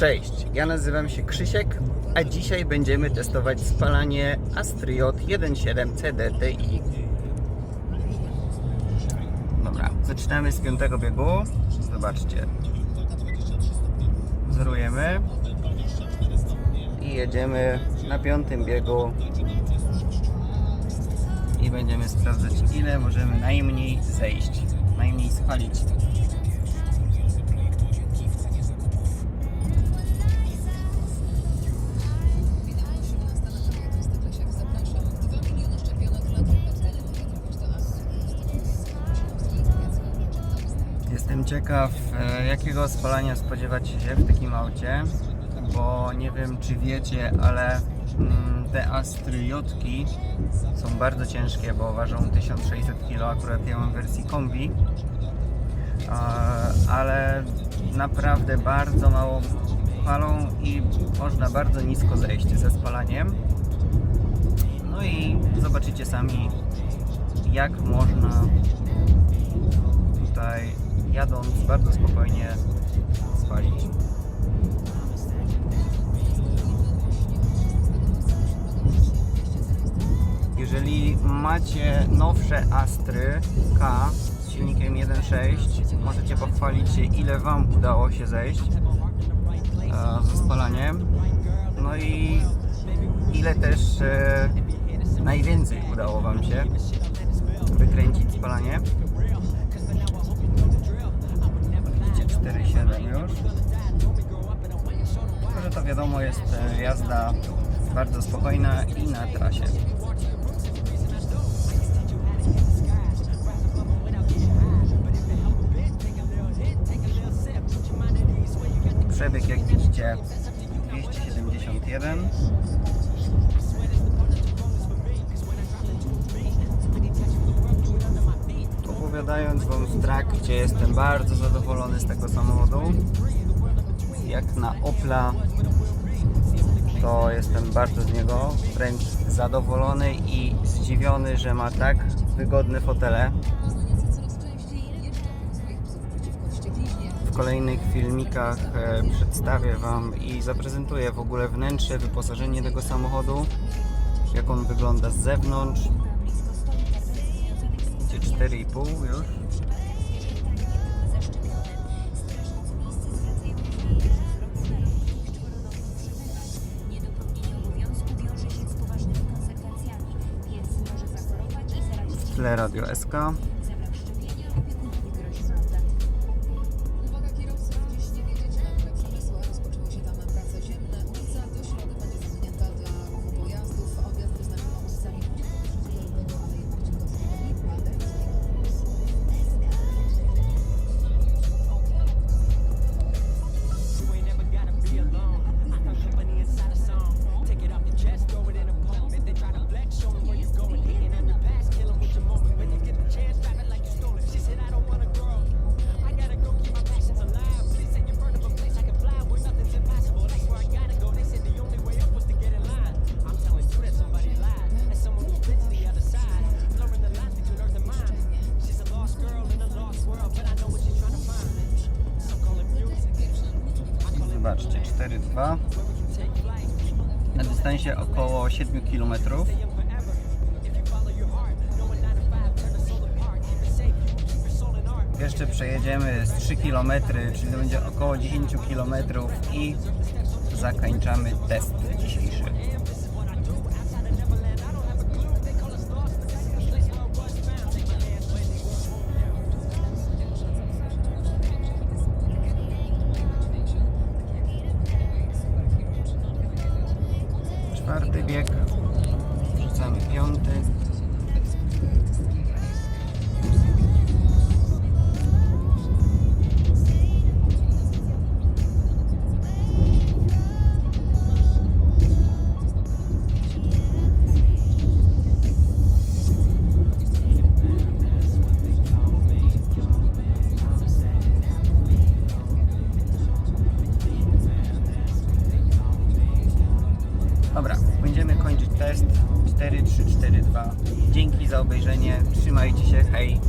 Cześć, ja nazywam się Krzysiek, a dzisiaj będziemy testować spalanie Astry J 1.7 CDTI. Dobra, zaczynamy z piątego biegu. Zobaczcie. Zerujemy i jedziemy na piątym biegu i będziemy sprawdzać ile możemy najmniej zejść, najmniej spalić. Ciekaw, e, jakiego spalania spodziewać się w takim aucie, bo nie wiem, czy wiecie, ale mm, te Astry Jotki są bardzo ciężkie, bo ważą 1600 kg, akurat ja mam w wersji kombi, ale naprawdę bardzo mało palą i można bardzo nisko zejść ze spalaniem. No i zobaczycie sami, jak można tutaj jadąc bardzo spokojnie spalić. Jeżeli macie nowsze Astry K z silnikiem 1.6, możecie pochwalić się ile Wam udało się zejść e, ze spalaniem. No i ile też e, najwięcej udało Wam się wykręcić spalanie. Jazda bardzo spokojna i na trasie. Przebieg jak widzicie 271 Opowiadając Wam w trakcie, jestem bardzo zadowolony z tego samochodu. Jak na Opla, jestem bardzo z niego wręcz zadowolony i zdziwiony, że ma tak wygodne fotele. W kolejnych filmikach e, przedstawię Wam i zaprezentuję w ogóle wnętrze, wyposażenie tego samochodu, jak on wygląda z zewnątrz. Gdzie 4,5 już. Tle radio SK. Zobaczcie, 4,2 na dystansie około 7 km. Jeszcze przejedziemy z 3 km, czyli to będzie około 10 km i zakończamy test dzisiejszy. Czwarty bieg, wrzucamy piąty. Będziemy kończyć test 4, 3, 4, 2. Dzięki za obejrzenie, trzymajcie się, hej!